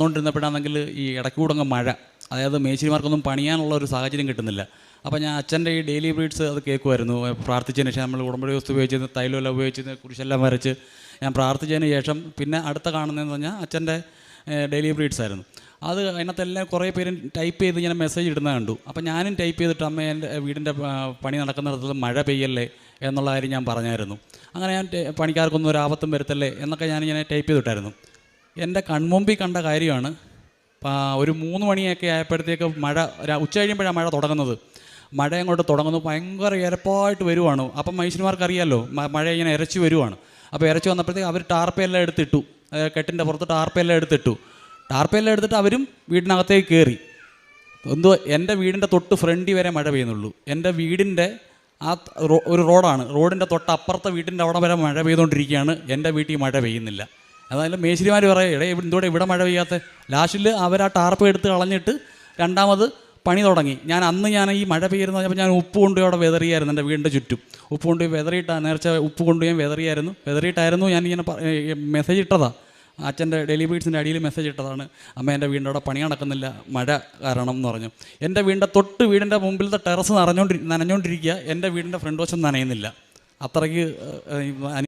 വന്നുകൊണ്ടിരുന്നപ്പോഴാണെങ്കിൽ ഈ ഇടയ്ക്കൂടങ്ങ് മഴ അതായത് മേശിരിമാർക്കൊന്നും പണിയാനുള്ള ഒരു സാഹചര്യം കിട്ടുന്നില്ല. അപ്പോൾ ഞാൻ അച്ഛന്റെ ഈ ഡെയിലി ബ്രീഡ്സ് അത് കേൾക്കുമായിരുന്നു. പ്രാർത്ഥിച്ചതിന് ശേഷം നമ്മൾ ഉടമ്പടി വസ്തു ഉപയോഗിച്ച് തൈലമെല്ലാം ഉപയോഗിച്ച് കുരിശെല്ലാം വരച്ച് ഞാൻ പ്രാർത്ഥിച്ചതിന് ശേഷം പിന്നെ അടുത്ത കാണുന്നതെന്ന് പറഞ്ഞാൽ അച്ഛന്റെ ഡെയിലി ബ്രീഡ്സ് ആയിരുന്നു. അത് അതിനകത്തെല്ലാം കുറേ പേരും ടൈപ്പ് ചെയ്ത് ഇങ്ങനെ മെസ്സേജ് ഇടുന്നത് കണ്ടു. അപ്പോൾ ഞാനും ടൈപ്പ് ചെയ്തിട്ട് അമ്മ എന്റെ വീടിന്റെ പണി നടക്കുന്നിടത്ത് മഴ പെയ്യല്ലേ എന്നുള്ള കാര്യം ഞാൻ പറഞ്ഞായിരുന്നു. അങ്ങനെ ഞാൻ പണിക്കാർക്കൊന്നും ഒരു ആപത്തും വരുത്തല്ലേ എന്നൊക്കെ ഞാനിങ്ങനെ ടൈപ്പ് ചെയ്തിട്ടായിരുന്നു. എന്റെ കൺമുമ്പിൽ കണ്ട കാര്യമാണ് ഒരു മൂന്ന് മണിയൊക്കെ ആയപ്പോഴത്തേക്ക് മഴ ഉച്ച കഴിയുമ്പോഴാണ് മഴ തുടങ്ങുന്നത്. മഴ അങ്ങോട്ട് തുടങ്ങുന്നു ഭയങ്കര ഇരപ്പായിട്ട് വരുവാണ്. അപ്പം മനുഷ്യന്മാർക്ക് അറിയാമല്ലോ മഴ ഇങ്ങനെ ഇരച്ചു വരുവാണ്. അപ്പോൾ ഇരച്ചു വന്നപ്പോഴത്തേക്ക് അവർ ടാർപ്പയെല്ലാം എടുത്തിട്ടു. കെട്ടിന്റെ പുറത്ത് ടാർപ്പയെല്ലാം എടുത്തിട്ടു. ടാർപ്പയെല്ലാം എടുത്തിട്ട് അവരും വീടിനകത്തേക്ക് കയറി. എന്തോ എന്റെ വീടിന്റെ തൊട്ട് ഫ്രണ്ടി വരെ മഴ പെയ്യുന്നുള്ളൂ. എന്റെ വീടിന്റെ ആ ഒരു റോഡാണ്. റോഡിന്റെ തൊട്ട് അപ്പുറത്തെ വീടിന്റെ അവിടെ വരെ മഴ പെയ്തുകൊണ്ടിരിക്കുകയാണ്. എന്റെ വീട്ടിൽ മഴ പെയ്യുന്നില്ല. അതായത് മേശിരിമാർ പറയും എടേ എന്തുകൂടെ ഇവിടെ മഴ പെയ്യാത്ത. ലാസ്റ്റിൽ അവർ ആ ടാർപ്പ് എടുത്ത് കളഞ്ഞിട്ട് രണ്ടാമത് പണി തുടങ്ങി. ഞാൻ അന്ന് ഞാൻ ഈ മഴ പെയ്യുന്ന പറഞ്ഞപ്പോൾ ഞാൻ ഉപ്പ് കൊണ്ടുപോയി അവിടെ വെതറിയായിരുന്നു എന്റെ വീടിന്റെ ചുറ്റും. ഉപ്പ് കൊണ്ടുപോയി വെതറിയിട്ടാ നേർച്ച ഉപ്പ് കൊണ്ടുപോയി ഞാൻ വെതറിയായിരുന്നു. വെതറിയിട്ടായിരുന്നു ഞാൻ ഇങ്ങനെ മെസ്സേജ് ഇട്ടതാ. അച്ഛന്റെ ഡെയിലി ബീഡ്സിന്റെ അടിയിൽ മെസ്സേജ് ഇട്ടതാണ്. അമ്മ എന്റെ വീടിന്റെ അവിടെ പണി നടക്കുന്നില്ല. മഴ കാരണം എന്ന് പറഞ്ഞു. എന്റെ വീടിന്റെ തൊട്ട് വീടിന്റെ മുമ്പിലത്തെ ടെറസ് നിറഞ്ഞോണ്ടി നനഞ്ഞുകൊണ്ടിരിക്കുക എന്റെ വീടിന്റെ ഫ്രണ്ട് വശം നനയുന്നില്ല. അത്രയ്ക്ക്